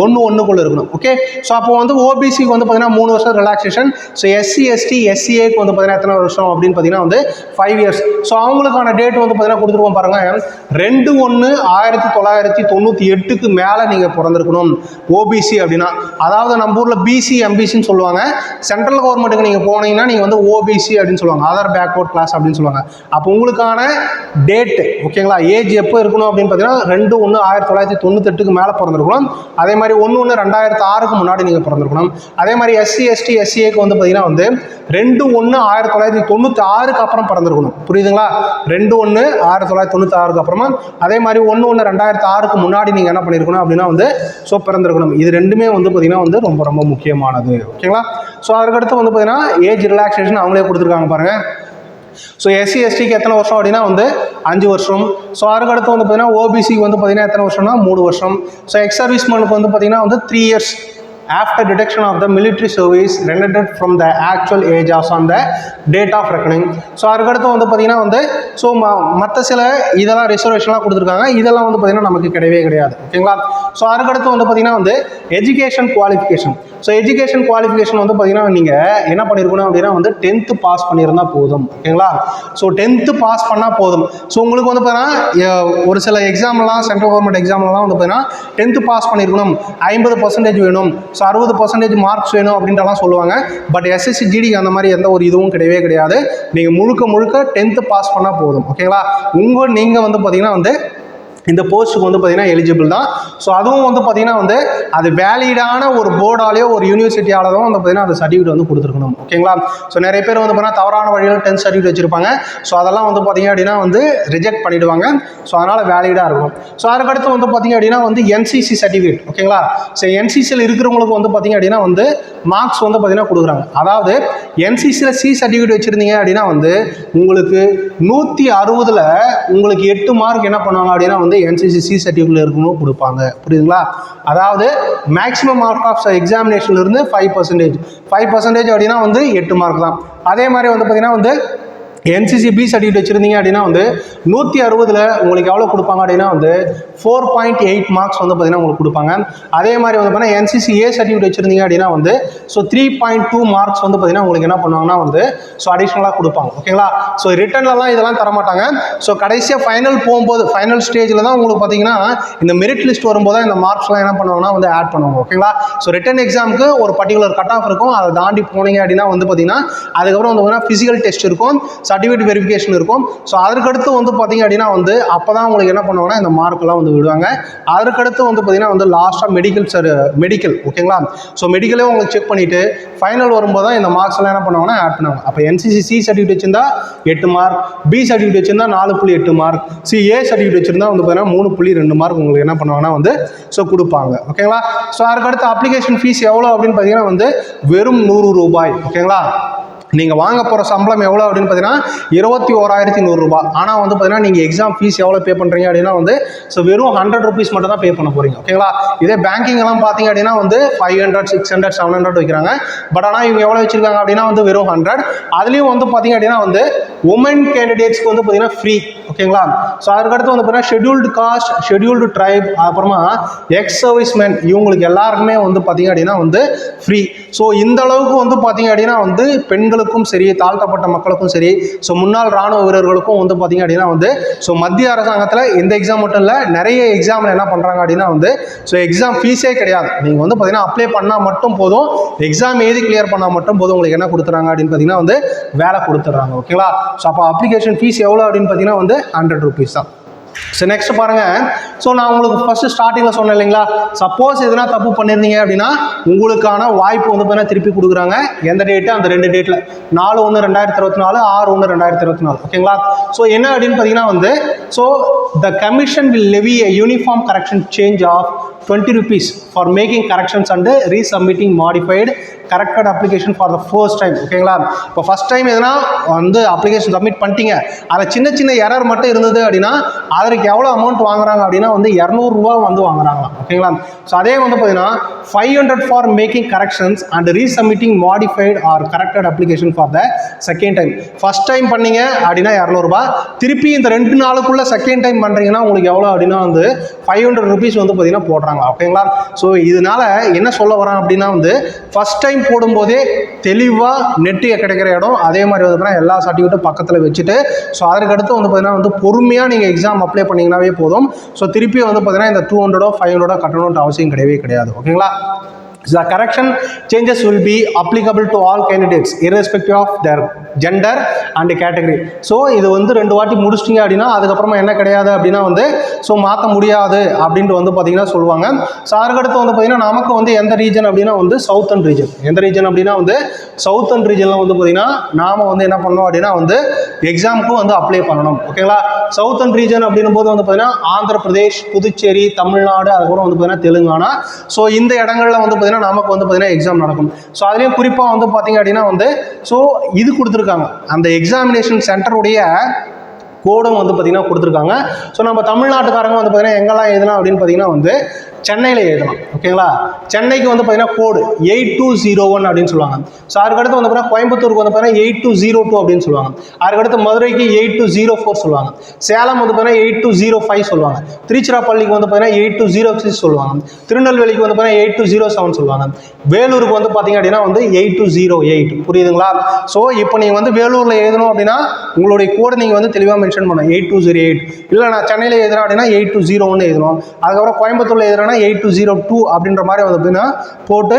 ஒன்று ஒன்றுக்குள்ளே இருக்கணும். ஓகே ஸோ அப்போ வந்து ஓபிசிக்கு வந்து பார்த்தீங்கன்னா மூணு வருஷம் ரிலாக்ஸேஷன் ஸோ எஸ்சி எஸ்டி எஸ்சிஏக்கு வந்து பார்த்தீங்கன்னா எத்தனை வருஷம் அப்படின்னு பார்த்தீங்கன்னா வந்து ஃபைவ் இயர்ஸ் ஸோ அவங்களுக்கான டேட் வந்து பார்த்தீங்கன்னா கொடுத்துருவோம் பாருங்கள் ரெண்டு ஒன்று ஆயிரத்தி தொள்ளாயிரத்தி தொண்ணூற்றி எட்டுக்கு மேலே நீங்கள் பிறந்திருக்கணும் ஓபிசி அப்படின்னா. அதாவது நம்ம ஊரில் பிசி எம்பிசின்னு சொல்லுவாங்க. சென்ட்ரல் கவர்மெண்ட்டுக்கு நீங்கள் போனீங்கன்னா நீங்கள் வந்து ஓபிசி அப்படின்னு சொல்லுவாங்க. அதர் பேக்வர்ட் கிளாஸ் அப்படின்னு சொல்லுவாங்க. அப்போ உங்களுக்கான டேட்டு ஓகேங்களா ஏஜ் எப்போ இருக்கணும் அப்படின்னு பார்த்தீங்கன்னா ரெண்டு ஒன்று ஆயிரத்தி தொள்ளாயிரத்தி தொண்ணூத்தெட்டுக்கு மேலே பிறந்திருக்கணும். அதே மாதிரி ஒன்று ஒன்று ரெண்டாயிரத்து ஆறுக்கு முன்னாடி நீங்கள் பிறந்திருக்கணும். அதே மாதிரி எஸ்சி எஸ்டி எஸ்சிஏக்கு வந்து பார்த்தீங்கன்னா வந்து ரெண்டு ஒன்று ஆயிரத்தி தொள்ளாயிரத்தி தொண்ணூற்றி ஆறுக்கு அப்புறம் பிறந்திருக்கணும். புரியுதுங்களா? ரெண்டு ஒன்று ஆயிரத்தி தொள்ளாயிரத்தி தொண்ணூற்றி ஆறுக்கு அப்புறமா அதே மாதிரி ஒன்று ஒன்று ரெண்டாயிரத்து ஆறுக்கு முன்னாடி நீங்கள் என்ன பண்ணியிருக்கணும் அப்படின்னா வந்து ஸோ பிறந்திருக்கணும். இது ரெண்டுமே வந்து பார்த்தீங்கன்னா வந்து ரொம்ப ரொம்ப முக்கியமானது. ஓகேங்களா ஸோ அதுக்கடுத்து வந்து பார்த்தீங்கன்னா ஏஜ் ரிலாக்ஸேஷன் அவங்களே கொடுத்துருக்காங்க பாருங்கள் ஸோ எஸ்சி எஸ்டிக்கு எத்தனை வருஷம் அப்படின்னா வந்து அஞ்சு வருஷம். ஸோ அதுக்கடுத்து வந்து பார்த்தீங்கன்னா ஓபிசிக்கு வந்து பார்த்தீங்கன்னா எத்தனை வருஷம்னா மூணு வருஷம். ஸோ எக்ஸ் சர்வீஸ்மேனுக்கு வந்து பார்த்தீங்கன்னா வந்து three years after detection of the military service rendered from the actual age of on the date of reckoning so அதுக்கடுத்து வந்து பார்த்தீங்கன்னா வந்து ஸோ மற்ற சில இதெல்லாம் ரிசர்வேஷன்லாம் கொடுத்துருக்காங்க. இதெல்லாம் வந்து பார்த்தீங்கன்னா நமக்கு கிடையவே கிடையாது. ஓகேங்களா? ஸோ அதுக்கடுத்து வந்து பார்த்தீங்கன்னா வந்து education qualification so education qualification வந்து பார்த்தீங்கன்னா நீங்கள் என்ன பண்ணியிருக்கணும் அப்படின்னா வந்து டென்த்து பாஸ் பண்ணியிருந்தா போதும். ஓகேங்களா? ஸோ டென்த்து பாஸ் பண்ணால் போதும். ஸோ உங்களுக்கு வந்து பார்த்தீங்கன்னா ஒரு சில எக்ஸாம்லாம் சென்ட்ரல் கவர்மெண்ட் எக்ஸாம்லாம் வந்து பார்த்தீங்கன்னா டென்த்து பாஸ் பண்ணியிருக்கணும் ஐம்பது பர்சன்டேஜ் வேணும். ஸோ அறுபது பர்சன்டேஜ் மார்க்ஸ் வேணும் அப்படின்றலாம் சொல்லுவாங்க. பட் எஸ்எஸ்சி ஜிடிக்கு அந்த மாதிரி எந்த ஒரு இதுவும் கிடையவே கிடையாது. நீங்கள் முழுக்க முழுக்க டென்த்து பாஸ் பண்ணால் போதும். ஓகேங்களா உங்கள் நீங்கள் வந்து பார்த்தீங்கன்னா வந்து இந்த போஸ்ட்டுக்கு வந்து பார்த்தீங்கன்னா எலிஜிபிள் தான். ஸோ அதுவும் வந்து பார்த்தீங்கன்னா வந்து அது வேலிடான ஒரு போர்டாலேயோ ஒரு யூனிவர்சிட்டியால தான் வந்து பார்த்தீங்கன்னா அந்த சர்டிஃபிகேட் வந்து கொடுத்துருக்கணும். ஓகேங்களா ஸோ நிறைய பேர் வந்து பார்த்தீங்கன்னா தவறான வழியில் டென்த் சர்டிஃபிகேட் வச்சிருப்பாங்க. ஸோ அதெல்லாம் வந்து பார்த்தீங்க அப்படின்னா வந்து ரிஜெக்ட் பண்ணிடுவாங்க. ஸோ அதனால் வேலிடாக இருக்கும். ஸோ அதுக்கடுத்து வந்து பார்த்தீங்க அப்படின்னா வந்து என்சிசி சர்டிஃபிகேட் ஓகேங்களா ஸோ என்சிசியில் இருக்கிறவங்களுக்கு வந்து பார்த்தீங்க அப்படின்னா வந்து மார்க்ஸ் வந்து பார்த்தீங்கன்னா கொடுக்குறாங்க. அதாவது என்சிசியில் சி சர்டிஃபிகேட் வச்சுருந்தீங்க அப்படின்னா வந்து உங்களுக்கு நூற்றி அறுபதில் உங்களுக்கு எட்டு மார்க் என்ன பண்ணுவாங்க அப்படின்னா வந்து வந்து என்சிசி சி சர்டிஃபிகேட் இருக்கணும் கொடுப்பாங்க. புரியுதுங்களா? அதாவது மேக்ஸிமம் மார்க் ஆஃப் எக்ஸாமினேஷன்ல இருந்து ஃபைவ் பர்சன்டேஜ் ஃபைவ் பர்சன்டேஜ் அப்படின்னா வந்து எட்டு மார்க் தான். அதே மாதிரி வந்து பார்த்தீங்கன்னா வந்து என்சிசி பி சர்டிஃபிகேட் வச்சுருந்தீங்க அப்படின்னா வந்து நூற்றி அறுபதில் உங்களுக்கு எவ்வளோ கொடுப்பாங்க அப்படின்னா வந்து ஃபோர் பாயிண்ட் எயிட் மார்க்ஸ் வந்து பார்த்தீங்கன்னா உங்களுக்கு கொடுப்பாங்க. அதே மாதிரி வந்து பார்த்தீங்கன்னா என்சிசி ஏ சர்டிஃபிகேட் வச்சுருந்தீங்க அப்படின்னா வந்து so three point two marks வந்து பார்த்தீங்கன்னா உங்களுக்கு என்ன பண்ணுவாங்கன்னா வந்து ஸோ அடிஷ்னலாக கொடுப்பாங்க. ஓகேங்களா ஸோ ரிட்டர்ன்லலாம் இதெல்லாம் தரமாட்டாங்க. ஸோ கடைசியாக ஃபைனல் போகும்போது ஃபைனல் ஸ்டேஜில் தான் உங்களுக்கு பார்த்தீங்கன்னா இந்த மெரிட் லிஸ்ட் வரும்போது தான் இந்த மார்க்ஸ்லாம் என்ன பண்ணுவாங்கன்னா வந்து ஆட் பண்ணுவாங்க. ஓகேங்களா ஸோ ரிட்டன் எக்ஸாமுக்கு ஒரு பர்டிகுலர் கட் ஆஃப் இருக்கும். அதை தாண்டி போனீங்க அப்படின்னா வந்து பார்த்தீங்கன்னா அதுக்கப்புறம் வந்து பார்த்தீங்கன்னா ஃபிசிக்கல் டெஸ்ட் இருக்கும். சர்டிஃபிகேட் வெரிஃபிகேஷன் இருக்கும். ஸோ அதுக்கடுத்து வந்து பார்த்தீங்க அப்படின்னா வந்து அப்போ தான் உங்களுக்கு என்ன பண்ணுவாங்கன்னா இந்த மார்க்கெல்லாம் வந்து விடுவாங்க. அதற்கடுத்து வந்து பார்த்தீங்கன்னா வந்து லாஸ்ட்டாக மெடிக்கல் சார் மெடிக்கல் ஓகேங்களா ஸோ மெடிக்கலே உங்களுக்கு செக் பண்ணிவிட்டு ஃபைனல் வரும்போது தான் இந்த மார்க்ஸ்லாம் என்ன பண்ணுவாங்கன்னா ஆட் பண்ணுவாங்க. அப்போ என்சிசி சி சர்டிஃபிகேட் வச்சிருந்தா எட்டு மார்க் பி சர்டிஃபிகேட் வச்சிருந்தா நாலு புள்ளி எட்டு மார்க் சி ஏ சர்டிஃபிகேட் வச்சிருந்தா வந்து பார்த்தீங்கன்னா மூணு புள்ளி ரெண்டு மார்க் உங்களுக்கு என்ன பண்ணுவாங்கன்னா வந்து ஸோ கொடுப்பாங்க. ஓகேங்களா ஸோ அதுக்கடுத்து அப்ளிகேஷன் ஃபீஸ் எவ்வளோ அப்படின்னு பார்த்தீங்கன்னா வந்து வெறும் நூறு ரூபாய் ஓகேங்களா நீங்கள் வாங்க போகிற சம்பளம் எவ்வளோ அப்படின்னு பார்த்தீங்கன்னா இருபத்தி ஓராயிரத்தி நூறுரூபா ஆனால் வந்து பார்த்தீங்கன்னா நீங்கள் எக்ஸாம் ஃபீஸ் எவ்வளோ பே பண்ணுறீங்க அப்படின்னா வந்து ஸோ வெறும் ஹண்ட்ரட் ருபீஸ் மட்டும் தான் பே பண்ண போகிறீங்க ஓகேங்களா இதே பேங்கிங் எல்லாம் பார்த்தீங்க அப்படின்னா வந்து five hundred six hundred seven hundred வைக்கிறாங்க. பட் ஆனால் இவங்க எவ்வளோ வச்சிருக்காங்க அப்படின்னா வந்து வெறும் ஹண்ட்ரட் அதுலேயும் வந்து பார்த்தீங்க அப்படின்னா வந்து உமன் கேண்டிடேட்ஸ்க்கு வந்து பார்த்தீங்கன்னா ஃப்ரீ ஓகேங்களா ஸோ அதுக்கடுத்து வந்து பார்த்தீங்கன்னா ஷெட்யூல்டு காஸ்ட் ஷெட்யூல்டு ட்ரைப் அப்புறமா எக்ஸ் சர்வீஸ்மேன் இவங்களுக்கு எல்லாருக்குமே வந்து பார்த்தீங்க அப்படின்னா வந்து ஃப்ரீ ஸோ இந்த அளவுக்கு வந்து பார்த்தீங்க அப்படின்னா வந்து பெண்களுக்கும் சரி தாழ்த்தப்பட்ட மக்களுக்கும் சரி ஸோ முன்னாள் ராணுவ வீரர்களுக்கும் வந்து பார்த்தீங்க அப்படின்னா வந்து ஸோ மத்திய அரசாங்கத்தில் இந்த எக்ஸாம் மட்டும் இல்லை நிறைய எக்ஸாமில் என்ன பண்ணுறாங்க அப்படின்னா வந்து ஸோ எக்ஸாம் ஃபீஸே கிடையாது. நீங்கள் வந்து பார்த்தீங்கன்னா அப்ளை பண்ணால் மட்டும் போதும் எக்ஸாம் எழுதி கிளியர் பண்ணால் மட்டும் போதும் உங்களுக்கு என்ன கொடுத்துறாங்க அப்படின்னு பார்த்தீங்கன்னா வந்து வேலை கொடுத்துட்றாங்க. ஓகேங்களா ஸோ அப்போ அப்ளிகேஷன் ஃபீஸ் எவ்வளோ அப்படின்னு பார்த்தீங்கன்னா வந்து ஹண்ட்ரட் ருபீஸ் தான். ஸோ நெக்ஸ்ட் பாருங்கள் ஸோ நான் உங்களுக்கு ஃபர்ஸ்ட் ஸ்டார்டிங்கில் சொன்னேன் இல்லைங்களா? சப்போஸ் எதுனா தப்பு பண்ணியிருந்தீங்க அப்படின்னா உங்களுக்கான வாய்ப்பு வந்து பார்த்தீங்கன்னா திருப்பி கொடுக்குறாங்க. எந்த டேட்டு அந்த ரெண்டு டேட்டில் நாலு ஒன்று ரெண்டாயிரத்தி இருபத்தி நாலு ஆறு ஒன்று ரெண்டாயிரத்தி இருபத்தி நாலு. ஓகேங்களா ஸோ என்ன அப்படின்னு பார்த்தீங்கன்னா வந்து so the commission will levy a uniform correction change of twenty rupees for making corrections and resubmitting modified corrected application for the first time ஓகேங்களா இப்போ ஃபஸ்ட் டைம் எதுனா வந்து அப்ளிகேஷன் சப்மிட் பண்ணிட்டீங்க. அதில் சின்ன சின்ன எரர் மட்டும் இருந்தது அப்படின்னா அதற்கு எவ்வளோ அமௌண்ட் வாங்குறாங்க அப்படின்னா வந்து இரநூறுவா வந்து வாங்குறாங்களாம் ஓகேங்களா ஸோ அதே வந்து பார்த்தீங்கன்னா five hundred for making corrections and resubmitting modified or corrected application for the second time first time பண்ணீங்க அப்படின்னா இரநூறுபா திருப்பி இந்த ரெண்டு நாளுக்குள்ள செகண்ட் டைம் பண்ணுறீங்கன்னா உங்களுக்கு எவ்வளோ அப்படின்னா வந்து ஃபைவ் ஹண்ட்ரட் ருபீஸ் வந்து பார்த்தீங்கன்னா போடுறாங்க ஓகேங்களா ஸோ இதனால என்ன சொல்ல வரேன் அப்படின்னா வந்து ஃபஸ்ட் டைம் போடும்போதே தெளிவாக நெட்டியை கிடைக்கிற இடம் அதே மாதிரி வந்து பார்த்தீங்கன்னா எல்லா சர்டிஃபிகேட்டும் பக்கத்தில் வச்சுட்டு ஸோ அதற்கடுத்து வந்து பார்த்தீங்கன்னா வந்து பொறுமையாக நீங்கள் எக்ஸாம் அப்ளை பண்ணிங்கனாவே போதும். ஸோ திருப்பி வந்து பார்த்தீங்கன்னா இந்த டூ ஹண்ட்ரடோ ஃபைவ் ஹண்ட்ரடோ கட்டணுன்ற அவசியம் கிடையவே கிடையாது. ஓகேங்களா The correction changes will be applicable to all candidates irrespective of their gender and category so இது வந்து ரெண்டு வாட்டி முடிச்சிட்டிங்க அப்படின்னா அதுக்கப்புறமா என்ன கிடையாது அப்படின்னா வந்து ஸோ மாற்ற முடியாது அப்படின்ட்டு வந்து பார்த்தீங்கன்னா சொல்லுவாங்க. ஸோ அதுக்கடுத்து வந்து பார்த்தீங்கன்னா நமக்கு வந்து எந்த ரீஜன் அப்படின்னா வந்து சவுத்தன் ரீஜன் எந்த ரீஜன் அப்படின்னா வந்து சவுத்தன் ரீஜனில் வந்து பார்த்தீங்கன்னா நாம் வந்து என்ன பண்ணோம் அப்படின்னா வந்து எக்ஸாமுக்கும் வந்து அப்ளை பண்ணணும். ஓகேங்களா சவுத்தன் ரீஜன் அப்படின்னும் போது வந்து பார்த்தீங்கன்னா ஆந்திர பிரதேஷ் புதுச்சேரி தமிழ்நாடு அதுக்கப்புறம் வந்து பார்த்தீங்கன்னா தெலுங்கானா. ஸோ இந்த இடங்களில் வந்து பார்த்தீங்கன்னா நமக்கு வந்து பார்த்தீங்கன்னா எக்ஸாம் நடக்கும். ஸோ அதுலேயும் குறிப்பாக வந்து பார்த்தீங்க அப்படின்னா வந்து ஸோ இது கொடுத்துருக்காங்க. அந்த எக்ஸாமினேஷன் சென்டருடைய கோடும் வந்து பார்த்திங்கன்னா கொடுத்துருக்காங்க. ஸோ நம்ம தமிழ்நாட்டுக்காரங்க வந்து பார்த்திங்கன்னா எங்கெல்லாம் எதுலாம் அப்படின்னு பார்த்தீங்கன்னா வந்து சென்னையில் எழுதலாம் ஓகேங்களா சென்னைக்கு வந்து பார்த்தீங்கன்னா code eight two zero one அப்படின்னு சொல்லுவாங்க. ஸோ அதுக்கடுத்து வந்து பார்த்தீங்கன்னா கோயம்புத்தூருக்கு வந்து பார்த்தீங்கன்னா எயிட் டூ ஜீரோ டூ அப்படின்னு சொல்லுவாங்க. அதுக்கடுத்து மதுரைக்கு எயிட் டூ ஜீரோ ஃபோர் சொல்லுவாங்க. சேலம் வந்து பார்த்தீங்கன்னா எயிட் டூ ஜீரோ ஃபைவ் சொல்லுவாங்க. திருச்சிராப்பள்ளிக்கு வந்து பார்த்தீங்கன்னா எயிட் டூ ஜீரோ சிக்ஸ் சொல்லுவாங்க. திருநெல்வேலிக்கு வந்து பார்த்தீங்கன்னா எயிட் டூ ஜீரோ செவன் சொல்லுவாங்க. வேலூருக்கு வந்து பார்த்தீங்க அப்படின்னா வந்து எயிட் டூ ஜீரோ எயிட் புரியுதுங்களா? ஸோ இப்போ நீங்கள் வந்து வேலூரில் எழுதணும் அப்படின்னா உங்களுடைய கோடு நீங்கள் வந்து தெளிவாக மென்ஷன் பண்ணணும். எயிட் டூ ஜீரோ எயிட் இல்லை நான் சென்னையில் எழுதுறேன் அப்படின்னா எயிட் டூ ஜீரோ ஒன்று எழுதணும். அதுக்கப்புறம் கோயம்புத்தூரில் இல்லைனா எயிட் டூ ஜீரோ டூ அப்படின்ற மாதிரி வந்து அப்படின்னா போட்டு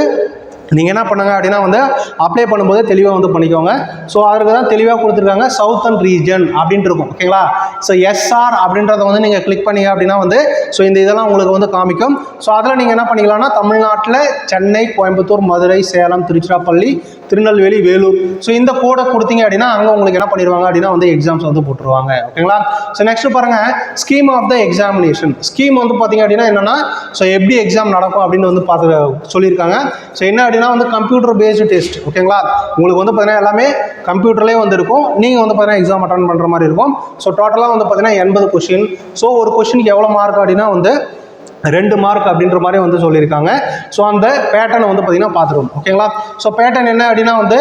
நீங்கள் என்ன பண்ணுங்க அப்படின்னா வந்து அப்ளை பண்ணும்போது தெளிவாக வந்து பண்ணிக்கோங்க. ஸோ அதற்கு தான் தெளிவாக கொடுத்துருக்காங்க சவுத்தன் ரீஜன் அப்படின்ட்டு இருக்கும். ஓகேங்களா ஸோ எஸ்ஆர் அப்படின்றத வந்து நீங்கள் கிளிக் பண்ணீங்க அப்படின்னா வந்து ஸோ இந்த இதெல்லாம் உங்களுக்கு வந்து காமிக்கும். ஸோ அதில் நீங்கள் என்ன பண்ணிக்கலாம்னா தமிழ்நாட்டில் சென்னை கோயம்புத்தூர் மதுரை சேலம் திருச்சிராப்பள்ளி திருநெல்வேலி வேலூர். ஸோ இந்த கோடை கொடுத்தீங்க அப்படின்னா அங்கே உங்களுக்கு என்ன பண்ணிடுவாங்க அப்படின்னா வந்து எக்ஸாம்ஸ் வந்து போட்டுருவாங்க. ஓகேங்களா ஸோ நெக்ஸ்ட் பாருங்க scheme of the examination scheme வந்து பார்த்தீங்க அப்படின்னா என்னன்னா ஸோ எப்படி எக்ஸாம் நடக்கும் அப்படின்னு வந்து பார்த்து சொல்லியிருக்காங்க. ஸோ என்ன அப்படின்னா வந்து கம்ப்யூட்டர் பேஸ்டு டெஸ்ட் ஓகேங்களா உங்களுக்கு வந்து பார்த்தீங்கன்னா எல்லாமே கம்ப்யூட்டர்லேயே வந்து இருக்கும் நீங்கள் வந்து பார்த்தீங்கன்னா எக்ஸாம் அட்டன் பண்ணுற மாதிரி இருக்கும். ஸோ டோட்டலாக வந்து பார்த்தீங்கன்னா எண்பது கொஷின் ஸோ ஒரு கொஷினுக்கு எவ்வளோ மார்க் அப்படின்னா வந்து ரெண்டு மார்க் அப்படின்ற மாதிரி வந்து சொல்லியிருக்காங்க. ஸோ அந்த பேட்டர்னை வந்து பார்த்தீங்கன்னா பார்த்துருவோம் ஓகேங்களா ஸோ பேட்டர்ன் என்ன அப்படின்னா வந்து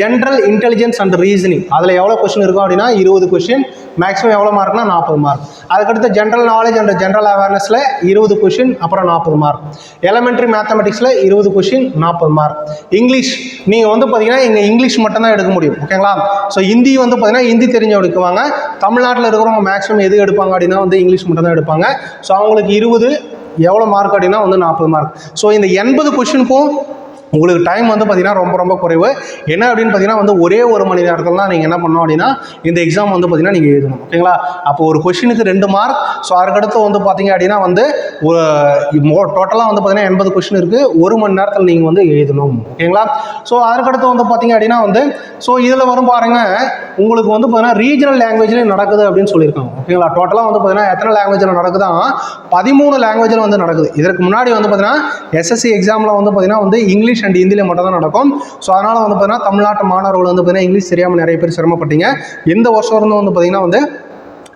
ஜென்ரல் இன்டெலிஜென்ஸ் அண்ட் ரீசனிங் அதில் எவ்வளோ கொஸ்டின் இருக்கும் அப்படின்னா இருபது கொஸ்டின் மேக்ஸிமம் எவ்வளோ மார்க்னா நாற்பது மார்க் அதுக்கடுத்து ஜென்ரல் நாலேஜ் அண்ட் ஜென்ரல் அவேர்னஸில் இருபது கொஷின் அப்புறம் நாற்பது மார்க் எலமெண்ட்ரி மேத்தமெட்டிக்ஸில் இருபது கொஷின் நாற்பது மார்க் இங்கிலீஷ் நீங்கள் வந்து பார்த்தீங்கன்னா இங்கே இங்கிலீஷ் மட்டும்தான் எடுக்க முடியும். ஓகேங்களா ஸோ ஹிந்தி வந்து பார்த்தீங்கன்னா ஹிந்தி தெரிஞ்சு எடுக்குவாங்க தமிழ்நாட்டில் இருக்கிறவங்க மேக்ஸிமம் எது எடுப்பாங்க அப்படின்னா வந்து இங்கிலீஷ் மட்டும் தான் எடுப்பாங்க. ஸோ அவங்களுக்கு இருபது எவ்வளோ மார்க் அப்படின்னா வந்து நாற்பது மார்க் ஸோ இந்த எண்பது கொஷினுக்கும் உங்களுக்கு டைம் வந்து பார்த்தீங்கன்னா ரொம்ப ரொம்ப குறைவு. என்ன அப்படின்னு பார்த்தீங்கன்னா வந்து ஒரே ஒரு மணி நேரத்தில் தான் நீங்கள் என்ன பண்ணணும் அப்படின்னா இந்த எக்ஸாம் வந்து பார்த்தீங்கன்னா நீங்கள் எழுதணும். ஓகேங்களா அப்போ ஒரு கொஷினுக்கு ரெண்டு மார்க் ஸோ அதுக்கடுத்து வந்து பார்த்தீங்க அப்படின்னா வந்து டோட்டலாக வந்து பார்த்தீங்கன்னா எண்பது கொஷின் இருக்குது ஒரு மணி நேரத்தில் நீங்கள் வந்து எழுதணும். ஓகேங்களா ஸோ அதுக்கடுத்து வந்து பார்த்தீங்க அப்படின்னா வந்து ஸோ இதில் வரும் பாருங்க உங்களுக்கு வந்து பார்த்தீங்கன்னா ரீஜனல் லாங்குவேஜ்லேயும் நடக்குது அப்படின்னு சொல்லியிருக்காங்க. ஓகேங்களா டோட்டலாக வந்து பார்த்தீங்கன்னா எத்தனை லாங்குவேஜில் நடக்குதா? பதிமூணு லாங்குவேஜில் வந்து நடக்குது. இதற்கு முன்னாடி வந்து பார்த்தீங்கன்னா எஸ்எஸ்சி எக்ஸாமில் வந்து பார்த்தீங்கன்னா வந்து இங்கிலீஷ் அண்ட் ஹிந்தியில் மட்டும் தான் நடக்கும். ஸோ அதனால் வந்து பார்த்தீங்கன்னா தமிழ்நாட்டு மாணவர்கள் வந்து பார்த்தீங்கன்னா இங்கிலீஷ் தெரியாமல் நிறைய பேர் சிரமப்பட்டீங்க. எந்த வருஷம் இருந்தும் வந்து பார்த்தீங்கன்னா வந்து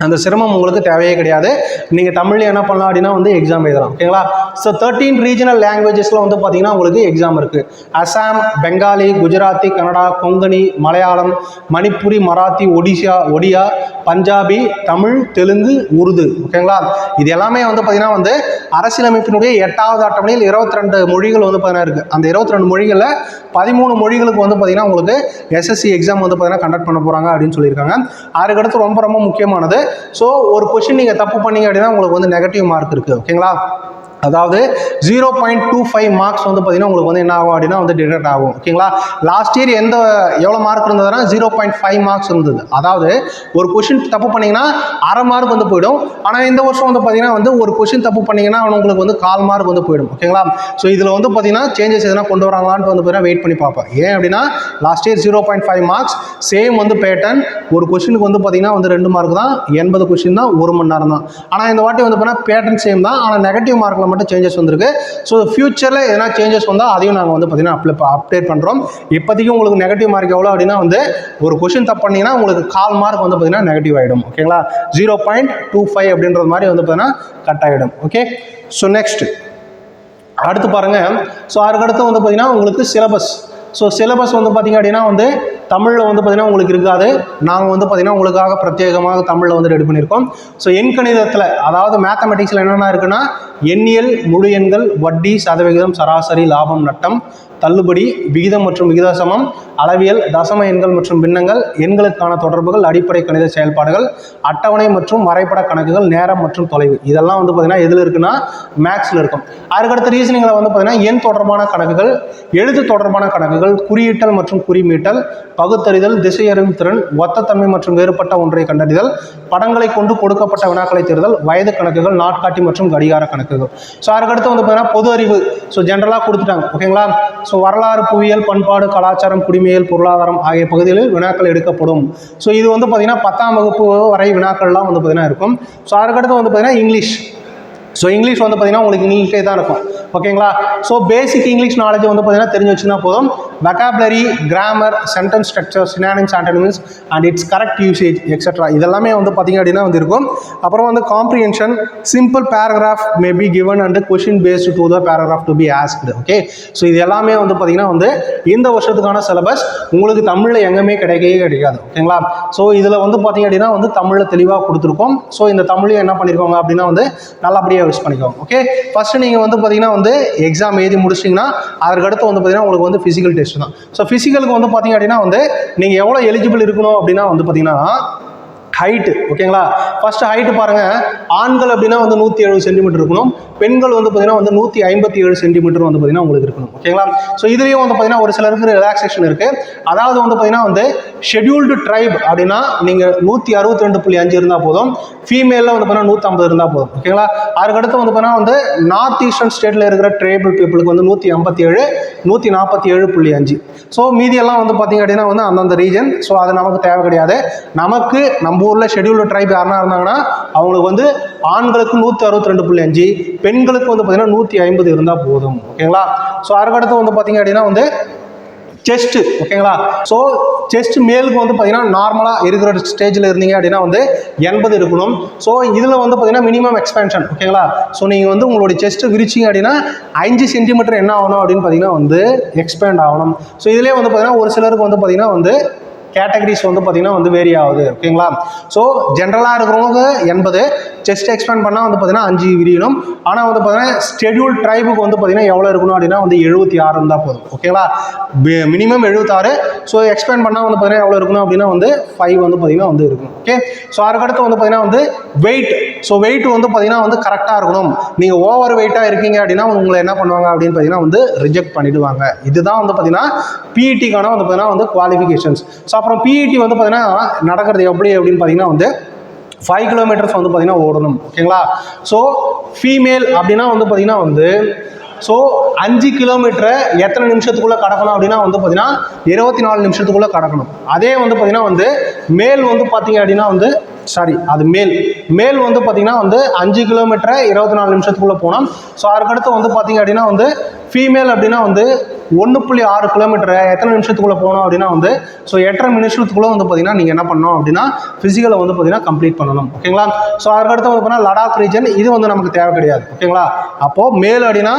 அந்த சிரமம் உங்களுக்கு தேவையே கிடையாது. நீங்கள் தமிழில் என்ன பண்ணலாம் அப்படின்னா வந்து எக்ஸாம் எழுதலாம். ஓகேங்களா ஸோ தேர்ட்டீன் ரீஜனல் லாங்குவேஜஸில் வந்து பார்த்தீங்கன்னா உங்களுக்கு எக்ஸாம் இருக்குது அசாம் பெங்காலி குஜராத்தி கன்னடா கொங்கணி மலையாளம் மணிப்புரி மராத்தி ஒடிஷா ஒடியா பஞ்சாபி தமிழ் தெலுங்கு உருது. ஓகேங்களா இது எல்லாமே வந்து பார்த்தீங்கன்னா வந்து அரசியலமைப்பினுடைய எட்டாவது அட்டவணையில் இருபத்தி ரெண்டு மொழிகள் வந்து பார்த்தீங்கன்னா இருக்குது அந்த இருபத்தி ரெண்டு மொழிகளில் பதிமூணு மொழிகளுக்கு வந்து பார்த்தீங்கன்னா உங்களுக்கு எஸ்எஸ்சி எக்ஸாம் வந்து பார்த்தீங்கன்னா கண்டக்ட் பண்ண போகிறாங்க அப்படின்னு சொல்லியிருக்காங்க. அதுக்கடுத்து ரொம்ப ரொம்ப முக்கியமானது ஸோ ஒரு கொஷின் நீங்கள் தப்பு பண்ணீங்க அப்படின்னா உங்களுக்கு வந்து நெகட்டிவ் மார்க் இருக்குது ஓகேங்களா அதாவது zero point two five marks வந்து பார்த்தீங்கன்னா உங்களுக்கு வந்து என்ன ஆகும் அப்படின்னா வந்து டிடெக்ட் ஆகும். ஓகேங்களா லாஸ்ட் இயர் எந்த எவ்வளோ மார்க் இருந்ததுன்னா ஜீரோ பாயிண்ட் ஃபைவ் மார்க்ஸ் இருந்தது. அதாவது ஒரு கொஷின் தப்பு பண்ணிங்கன்னா அரை மார்க் வந்து போயிடும். ஆனால் இந்த வருஷம் வந்து பார்த்தீங்கன்னா வந்து ஒரு கொஷின் தப்பு பண்ணிங்கன்னா உங்களுக்கு வந்து கால் மார்க் வந்து போயிடும். ஓகேங்களா ஸோ இதில் வந்து பார்த்தீங்கன்னா சேஞ்சஸ் எதனா கொண்டு வராங்களான்ட்டு வந்து பார்த்தீங்கன்னா வெயிட் பண்ணி பார்ப்பேன் ஏன் அப்படின்னா last year zero point five marks same வந்து பேட்டர்ன் ஒரு கொஷினுக்கு வந்து பார்த்தீங்கன்னா வந்து ரெண்டு மார்க் தான். எண்பது கொஷின் தான் ஒரு மணி நேரம் தான். ஆனால் இந்த வாட்டி வந்து பார்த்தீங்கன்னா பேட்டர்ன் சேம் தான். ஆனால் நெகட்டிவ் மார்க்கில் மட்டும் சேஞ்சஸ் வந்திருக்கு. ஸோ ஃபியூச்சரில் எதனா சேஞ்சஸ் வந்தால் அதையும் நாங்கள் வந்து பார்த்தீங்கன்னா அப்ளை அப்டேட் பண்ணுறோம் இப்போதைக்கு உங்களுக்கு நெகட்டிவ் மார்க் எவ்வளோ அப்படின்னா வந்து ஒரு கொஷின் தப்பு பண்ணிங்கன்னா உங்களுக்கு கால் மார்க் வந்து பார்த்தீங்கன்னா நெகட்டிவ் ஆகிடும் ஓகேங்களா ஜீரோ பாயிண்ட் டூ ஃபைவ் அப்படின்றது மாதிரி வந்து பார்த்தீங்கன்னா கட் ஆகிடும் ஓகே ஸோ நெக்ஸ்ட் அடுத்து பாருங்கள் ஸோ அதுக்கடுத்து வந்து பார்த்தீங்கன்னா உங்களுக்கு சிலபஸ் ஸோ சிலபஸ் வந்து பார்த்திங்க அப்படின்னா வந்து தமிழில் வந்து பார்த்திங்கன்னா உங்களுக்கு இருக்காது. நாங்கள் வந்து பார்த்திங்கன்னா உங்களுக்காக பிரத்யேகமாக தமிழில் வந்து ரெடி பண்ணியிருக்கோம். ஸோ எண்கணிதத்தில் அதாவது மேத்தமெட்டிக்ஸில் என்னென்ன இருக்குன்னா எண்ணியல் முழு எண்கள் வட்டி சதவிகிதம் சராசரி லாபம் நட்டம். தள்ளுபடி விகிதம் மற்றும் விகிதாசமம் அளவியல் தசம எண்கள் மற்றும் பின்னங்கள் எண்களுக்கான தொடர்புகள் அடிப்படை கணித செயல்பாடுகள் அட்டவணை மற்றும் வரைபட கணக்குகள் நேரம் மற்றும் தொலைவு. இதெல்லாம் வந்து பார்த்தீங்கன்னா எதில் இருக்குன்னா மேக்ஸில் இருக்கும். அதுக்கடுத்த ரீசனிங்கில் வந்து பார்த்தீங்கன்னா எண் தொடர்பான கணக்குகள் எழுத்து தொடர்பான கணக்குகள் குறியீட்டல் மற்றும் குறிமீட்டல் பகுத்தறிதல் திசையறிவு திறன் ஒத்தத்தன்மை மற்றும் வேறுபட்ட ஒன்றை கண்டறிதல் படங்களை கொண்டு கொடுக்கப்பட்ட வினாக்களை தேர்தல் வயது கணக்குகள் நாட்காட்டி மற்றும் கடிகார கணக்குகள். ஸோ அதுக்கடுத்து வந்து பார்த்தீங்கன்னா பொது அறிவு. ஸோ ஜென்ரலாக கொடுத்துட்டாங்க. ஓகேங்களா ஸோ வரலாறு புவியியல் பண்பாடு கலாச்சாரம் குடிமையியல் பொருளாதாரம் ஆகிய பகுதிகளில் வினாக்கள் எடுக்கப்படும். ஸோ இது வந்து பார்த்தீங்கன்னா பத்தாம் வகுப்பு வரை வினாக்கள்லாம் வந்து பார்த்தீங்கன்னா இருக்கும். ஸோ அதுக்கடுத்து வந்து பார்த்தீங்கன்னா இங்கிலீஷ். ஸோ இங்கிலீஷ் வந்து பார்த்தீங்கன்னா உங்களுக்கு இங்கிலீஷே தான் இருக்கும். ஓகேங்களா? ஸோ பேசிக் இங்கிலீஷ் நாலேஜ் வந்து பார்த்தீங்கன்னா தெரிஞ்சு வச்சுன்னா போதும். Vocabulary grammar sentence structure synonyms antonyms and its correct usage etcetera இதெல்லாமே வந்து பார்த்தீங்க அப்படின்னா வந்து இருக்கும் அப்புறம் வந்து comprehension simple paragraph may be given and question based to the paragraph to be asked okay so இது எல்லாமே வந்து பார்த்தீங்கன்னா வந்து இந்த வருஷத்துக்கான சிலபஸ் உங்களுக்கு தமிழில் எங்கேயுமே கிடைக்கவே கிடைக்காது ஓகேங்களா? ஸோ இதில் வந்து பார்த்தீங்க அப்படின்னா வந்து தமிழில் தெளிவாக கொடுத்துருக்கோம். ஸோ இந்த தமிழையும் என்ன பண்ணியிருக்கோங்க அப்படின்னா வந்து நல்லபடியாக யூஸ் பண்ணிக்கோங்க ஓகே ஃபஸ்ட்டு நீங்கள் வந்து பார்த்தீங்கன்னா வந்து எக்ஸாம் எழுதி முடிச்சிங்கன்னா அதற்கடுத்து வந்து பார்த்தீங்கன்னா உங்களுக்கு வந்து ஃபிசிக்கல் டெஸ்ட் தான். ஸோ ஃபிசிக்கலுக்கு வந்து பார்த்தீங்க அப்படின்னா வந்து நீங்கள் எவ்வளோ எலிஜிபிள் இருக்கணும் அப்படின்னா வந்து பார்த்தீங்கன்னா ஹைட்டு ஓகேங்களா ஃபஸ்ட்டு ஹைட்டு பாருங்கள் ஆண்கள் அப்படின்னா வந்து நூற்றி எழுபது சென்டிமீட்டர் இருக்கணும். பெண்கள் வந்து பார்த்தீங்கன்னா வந்து நூற்றி ஐம்பத்தி ஏழு சென்டிமீட்டர் வந்து பார்த்தீங்கன்னா உங்களுக்கு இருக்கணும் ஓகேங்களா ஸோ இதுலேயும் வந்து பார்த்தீங்கன்னா ஒரு சிலருக்கு ரிலாக்ஸேஷன் இருக்குது அதாவது வந்து பார்த்தீங்கன்னா வந்து ஷெட்யூல்டு ட்ரைப் அப்படின்னா நீங்கள் நூற்றி அறுபத்தி ரெண்டு புள்ளி அஞ்சு இருந்தால் போதும். ஃபீமேலில் வந்து பார்த்தீங்கன்னா நூற்றம்பது இருந்தால் போதும். ஓகேங்களா அதுக்கடுத்து வந்து பார்த்தீங்கன்னா வந்து நார்த் ஈஸ்டர்ன் ஸ்டேட்டில் இருக்கிற ட்ரைபிள் பீப்புளுக்கு வந்து நூற்றி ஐம்பத்தி ஏழு நூற்றி நாற்பத்தி ஏழு புள்ளி அஞ்சு. ஸோ மீதியெல்லாம் வந்து பார்த்தீங்க அப்படின்னா வந்து அந்தந்த ரீஜன் ஸோ அது நமக்கு தேவை கிடையாது. நமக்கு நம்ம ஊரில் ஷெட்யூல்டு ட்ரைப் யாருனா இருந்தாங்கன்னா அவங்களுக்கு வந்து ஆண்களுக்கு நூற்றி அறுபத்தி ரெண்டு புள்ளி அஞ்சு பெண்களுக்கு வந்து பார்த்தீங்கன்னா நூற்றி ஐம்பது இருந்தால் போதும். ஓகேங்களா ஸோ அதுக்கடுத்து வந்து பார்த்தீங்க அப்படின்னா வந்து செஸ்ட்டு ஓகேங்களா ஸோ செஸ்ட் மேலுக்கு வந்து பார்த்தீங்கன்னா நார்மலாக இருக்கிற ஸ்டேஜில் இருந்தீங்க அப்படின்னா வந்து எண்பது இருக்கணும். ஸோ இதில் வந்து பார்த்தீங்கன்னா மினிமம் எக்ஸ்பென்ஷன் ஓகேங்களா ஸோ நீங்கள் வந்து உங்களுடைய செஸ்ட்டு விரிச்சிங்க அப்படின்னா அஞ்சு சென்டிமீட்டர் என்ன ஆகணும் அப்படின்னு பார்த்தீங்கன்னா வந்து எக்ஸ்பேண்ட் ஆகணும். ஸோ இதிலே வந்து பார்த்தீங்கன்னா ஒரு சிலருக்கு வந்து பார்த்தீங்கன்னா வந்து கேட்டகரிஸ் வந்து பார்த்தீங்கன்னா வந்து வேரி ஆகுது ஓகேங்களா ஸோ ஜென்ரலாக இருக்கிறவங்க எண்பது செஸ்ட் எக்ஸ்பேண்ட் பண்ணால் வந்து பார்த்தீங்கன்னா அஞ்சு விரியணும் ஆனால் வந்து பார்த்தீங்கன்னா ஸ்டெடியூல் ட்ரைபுக்கு வந்து பார்த்தீங்கன்னா எவ்வளோ இருக்கணும் அப்படின்னா வந்து எழுபத்தி ஆறு இருந்தால் போதும் ஓகேங்களா மினிமம் எழுபத்தாறு ஸோ எக்ஸ்பேண்ட் பண்ணால் வந்து பார்த்தீங்கன்னா எவ்வளோ இருக்கணும் அப்படின்னா வந்து ஃபைவ் வந்து பார்த்தீங்கன்னா வந்து இருக்கணும் ஓகே ஸோ அதுக்கடுத்து வந்து பார்த்தீங்கன்னா வந்து வெயிட் ஸோ வெயிட் வந்து பார்த்தீங்கன்னா வந்து கரெக்டாக இருக்கணும் நீங்கள் ஓவர் வெயிட்டாக இருக்கீங்க அப்படின்னா உங்களை என்ன பண்ணுவாங்க அப்படின்னு பார்த்தீங்கன்னா வந்து ரிஜெக்ட் பண்ணிடுவாங்க இதுதான் வந்து பார்த்தீங்கன்னா பிஇடிக்கான வந்து பார்த்தீங்கன்னா வந்து குவாலிஃபிகேஷன்ஸ் ஸோ அப்புறம் பிஇடி வந்து பார்த்தீங்கன்னா நடக்கிறது எப்படி அப்படின்னு பார்த்தீங்கன்னா வந்து ஃபைவ் கிலோமீட்டர்ஸ் வந்து பார்த்தீங்கன்னா ஓடணும் ஓகேங்களா ஸோ ஃபீமேல் அப்படின்னா வந்து பார்த்தீங்கன்னா வந்து ஸோ அஞ்சு கிலோமீட்டரை எத்தனை நிமிஷத்துக்குள்ளே கடக்கணும் அப்படின்னா வந்து பார்த்தீங்கன்னா இருபத்தி நாலு நிமிஷத்துக்குள்ளே கடக்கணும். அதே வந்து பார்த்தீங்கன்னா வந்து மேல் வந்து பார்த்தீங்க அப்படின்னா வந்து சாரி அது மேல். மேல் வந்து பார்த்தீங்கன்னா வந்து அஞ்சு கிலோமீட்டரை இருபத்தி நாலு நிமிஷத்துக்குள்ளே போனோம் ஸோ அதுக்கடுத்து வந்து பார்த்தீங்க அப்படின்னா வந்து ஃபீமேல் அப்படின்னா வந்து ஒன்று புள்ளி ஆறு கிலோமீட்டரை எத்தனை நிமிஷத்துக்குள்ளே போகணும் அப்படின்னா வந்து ஸோ எட்டரை நிமிஷத்துக்குள்ளே வந்து பார்த்தீங்கன்னா நீங்கள் என்ன பண்ணணும் அப்படின்னா ஃபிசிக்கலை வந்து பார்த்தீங்கன்னா கம்ப்ளீட் பண்ணணும். ஓகேங்களா ஸோ அதுக்கடுத்து வந்து பார்த்தீங்கன்னா லடாக் ரீஜன் இது வந்து நமக்கு தேவை கிடையாது. ஓகேங்களா அப்போது மேல் அப்படின்னா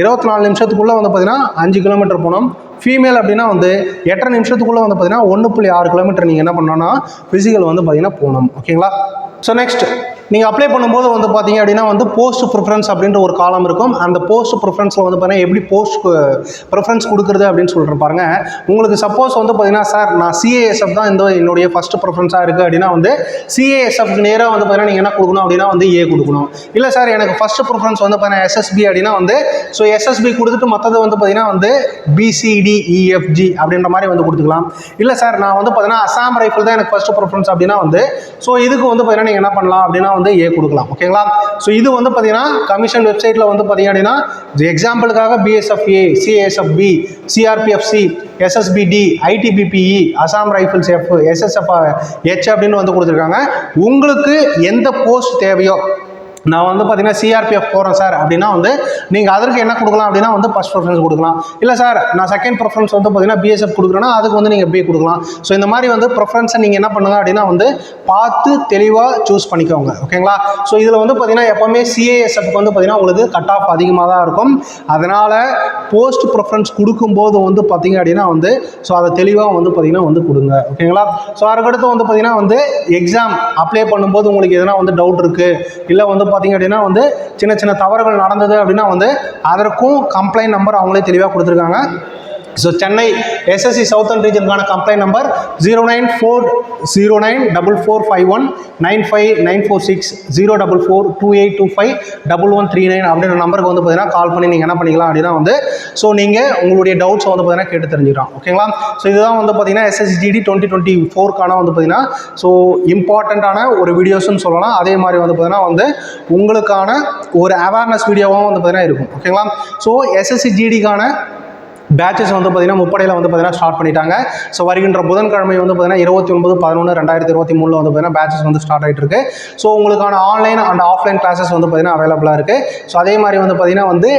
இருபத்தி நாலு நிமிஷத்துக்குள்ளே வந்து பார்த்தீங்கன்னா அஞ்சு கிலோமீட்டர் போகணும். ஃபீமேல் அப்படின்னா வந்து எட்டரை நிமிஷத்துக்குள்ளே வந்து பார்த்தீங்கன்னா ஒன்று புள்ளி ஆறு கிலோமீட்டர் நீங்கள் என்ன பண்ணோன்னா ஃபிசிக்கல் வந்து பார்த்தீங்கன்னா போகணும். ஓகேங்களா ஸோ நெக்ஸ்ட் நீங்கள் அப்ளை பண்ணும்போது வந்து பார்த்தீங்க அப்படின்னா வந்து போஸ்ட் ப்ரிஃபரன்ஸ் அப்படின்ற ஒரு காலம் இருக்கும். அந்த போஸ்ட் ப்ரிஃபரன்ஸில் வந்து பார்த்தீங்கன்னா எப்படி போஸ்ட் ப்ரிஃபரன்ஸ் கொடுக்குறது அப்படின்னு சொல்கிறேன் பாருங்க. உங்களுக்கு சப்போஸ் வந்து பார்த்தீங்கன்னா சார் நான் சிஏஎஸ்எஃப் தான் இந்த என்னுடைய ஃபர்ஸ்ட் ப்ரிஃபரன்ஸாக இருக்குது அப்படின்னா வந்து சிஏஎஸ்எஃப் நேராக வந்து பார்த்தீங்கன்னா நீங்கள் என்ன கொடுக்கணும் அப்படின்னா வந்து ஏ கொடுக்கணும். இல்லை சார் எனக்கு ஃபர்ஸ்ட் ப்ரிஃபரன்ஸ் வந்து பார்த்தீங்கன்னா எஸ்எஸ்பி அப்படின்னா வந்து ஸோ எஸ்எஸ்பி கொடுத்துட்டு மற்றது வந்து பார்த்தீங்கன்னா வந்து பிசிடிஇஎஃப்ஜி e, அப்படின்ற மாதிரி வந்து கொடுத்துக்கலாம். இல்லை சார் நான் வந்து பார்த்தீங்கன்னா அசாம் ரைஃபிள் தான் எனக்கு ஃபர்ஸ்ட் ப்ரிஃபரன்ஸ் அப்படின்னா வந்து ஸோ இதுக்கு வந்து பார்த்தீங்கன்னா நீங்கள் என்ன பண்ணலாம் அப்படின்னா வந்து ஏ கொடுக்கலாம் ஓகேங்களா ஸோ இது வந்து பார்த்தீங்கன்னா கமிஷன் வெப்சைட்டில் வந்து பார்த்தீங்க அப்படின்னா எக்ஸாம்பிளுக்காக BSF A CSF B CRPF C SSB D ITBP E Assam Rifles F SSF H அப்படின்னு வந்து கொடுத்துருக்காங்க. உங்களுக்கு எந்த போஸ்ட் தேவையோ நான் வந்து பார்த்தீங்கன்னா சிஆர்பிஎஃப் போகிறேன் சார். அப்படின்னா வந்து நீங்கள் அதற்கு என்ன கொடுக்கலாம்? அப்படின்னா வந்து ஃபஸ்ட் ப்ரிஃபரன்ஸ் கொடுக்கலாம். இல்லை சார் நான் செகண்ட் ப்ரிஃபரன்ஸ் வந்து பார்த்தீங்கன்னா பிஎஸ்எஃப் கொடுக்குறேன்னா அதுக்கு வந்து நீங்கள் பி கொடுக்கலாம். ஸோ இந்த மாதிரி வந்து ப்ரிஃபரன்ஸை நீங்கள் என்ன பண்ணுங்க? அப்படின்னா வந்து பார்த்து தெளிவாக சூஸ் பண்ணிக்கோங்க. ஓகேங்களா ஸோ இதில் வந்து பார்த்தீங்கன்னா எப்போவுமே சிஏஎஸ்எஃப்க்கு வந்து பார்த்தீங்கன்னா உங்களுக்கு கட் ஆஃப் அதிகமாக தான் இருக்கும். அதனால் போஸ்ட் ப்ரிஃபரன்ஸ் கொடுக்கும்போது வந்து பார்த்தீங்க அப்படின்னா வந்து ஸோ அதை தெளிவாக வந்து பார்த்தீங்கன்னா வந்து கொடுங்க. ஓகேங்களா ஸோ அதுக்கடுத்து வந்து பார்த்தீங்கன்னா வந்து எக்ஸாம் அப்ளை பண்ணும்போது உங்களுக்கு எதனா வந்து டவுட் இருக்குது இல்லை வந்து பார்த்தீங்க அப்படின்னா வந்து சின்ன சின்ன தவறுகள் நடந்தது அப்படின்னா வந்து அதற்கும் கம்ப்ளைண்ட் நம்பர் அவங்களே தெளிவாக கொடுத்துருக்காங்க. So Chennai SSC southern ரீஜனுக்கான complaint number zero nine four zero nine double four five one nine five nine four six zero double four two eight two five double one three nine அப்படின்ற நம்பருக்கு வந்து பார்த்தீங்கன்னா கால் பண்ணி நீங்கள் என்ன பண்ணிக்கலாம் அப்படின்னா வந்து ஸோ நீங்கள் உங்களுடைய டவுட்ஸ் வந்து பார்த்தீங்கன்னா கேட்டு தெரிஞ்சுக்கலாம். ஓகேங்களா ஸோ இதுதான் வந்து பார்த்தீங்கன்னா எஸ்எஸ்ஜிடி டுவெண்ட்டி டுவெண்ட்டி ஃபோர்க்கான வந்து பார்த்தீங்கன்னா ஸோ இம்பார்ட்டண்ட்டான ஒரு வீடியோஸ்னு சொல்லலாம். அதே மாதிரி வந்து பார்த்தீங்கன்னா வந்து உங்களுக்கான ஒரு அவேர்னஸ் வீடியோவும் வந்து பார்த்தீங்கன்னா இருக்கும். ஓகேங்களா ஸோ எஸ்எஸ்சி ஜிடிக்கான பேச்சஸ் வந்து பார்த்தீங்கன்னா முப்படையில் வந்து பார்த்தீங்கன்னா ஸ்டார்ட் பண்ணிட்டாங்க ஸோ வருகின்ற புதன்கிழமை வந்து பார்த்தீங்கன்னா இருபத்தி ஒன்பது பதினொன்று ரெண்டாயிரத்தி இருபத்தி மூணில் வந்து பார்த்தீங்கன்னா பேச்சஸ் வந்து ஸ்டார்ட் ஆகிட்டு இருக்கு ஸோ உங்களுக்கான ஆன்லைன் அண்ட் ஆஃப்லைன் கிளாஸஸ் வந்து பார்த்தீங்கன்னா அவைலபிளாக இருக்குது ஸோ அதே மாதிரி வந்து பார்த்திங்கன்னா வந்து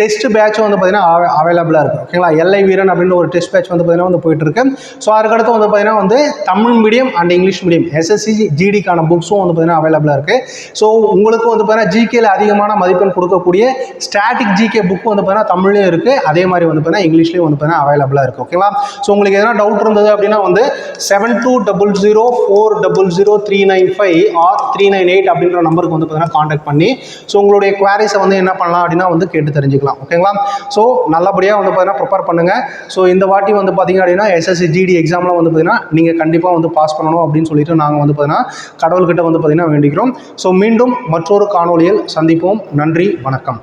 டெஸ்ட் பேட்சும் வந்து பார்த்திங்கன்னா அவைலபிளாக இருக்குது ஓகேங்களா எல்ஐ வீரன் அப்படின்னு ஒரு டெஸ்ட் பேட்ச் வந்து பார்த்திங்கன்னா வந்து போயிட்டுருக்கு ஸோ அதுக்கடுத்து வந்து பார்த்தீங்கன்னா வந்து Tamil medium and English medium SSC ஜிடிக்கான புக்ஸும் வந்து பார்த்திங்கன்னா அவைலபிளாக இருக்குது ஸோ உங்களுக்கு வந்து பார்த்திங்கன்னா ஜிகேல அதிகமான மதிப்பெண் கொடுக்கக்கூடிய ஸ்டாட்டிக் ஜிகே புக் வந்து பார்த்தீங்கன்னா தமிழ்லேயும் இருக்குது அதே மாதிரி வந்து பார்த்தீங்கன்னா இங்கிலீஷ்லேயே வந்து பார்த்தீங்கன்னா அவைலபிளாக இருக்குது ஓகேங்களா ஸோ உங்களுக்கு எதனா டவுட் இருந்தது அப்படின்னா வந்து seven two double zero four double zero three nine five or three nine eight அப்படின்ற நம்பருக்கு வந்து பார்த்தீங்கன்னா காண்டாக்ட் பண்ணி ஸோ உங்களுடைய குவாரிஸை வந்து என்ன பண்ணலாம் அப்படின்னா வந்து கேட்டு தெரிஞ்சுக்கலாம் ஓகேங்களா ஸோ நல்லபடியாக வந்து பார்த்தீங்கன்னா ப்ரிப்பேர் பண்ணுங்கள் ஸோ இந்த வாட்டி வந்து பார்த்தீங்க அப்படின்னா எஸ்எஸ்சி ஜிடி எக்ஸாமில் வந்து பார்த்தீங்கன்னா நீங்கள் கண்டிப்பாக வந்து பாஸ் பண்ணணும் அப்படின்னு சொல்லிட்டு நாங்கள் வந்து பார்த்தீங்கன்னா கடவுள்கிட்ட வந்து பார்த்தீங்கன்னா வேண்டிக்கிறோம். ஸோ மீண்டும் மற்றொரு காணொலியில் சந்திப்போம். நன்றி வணக்கம்.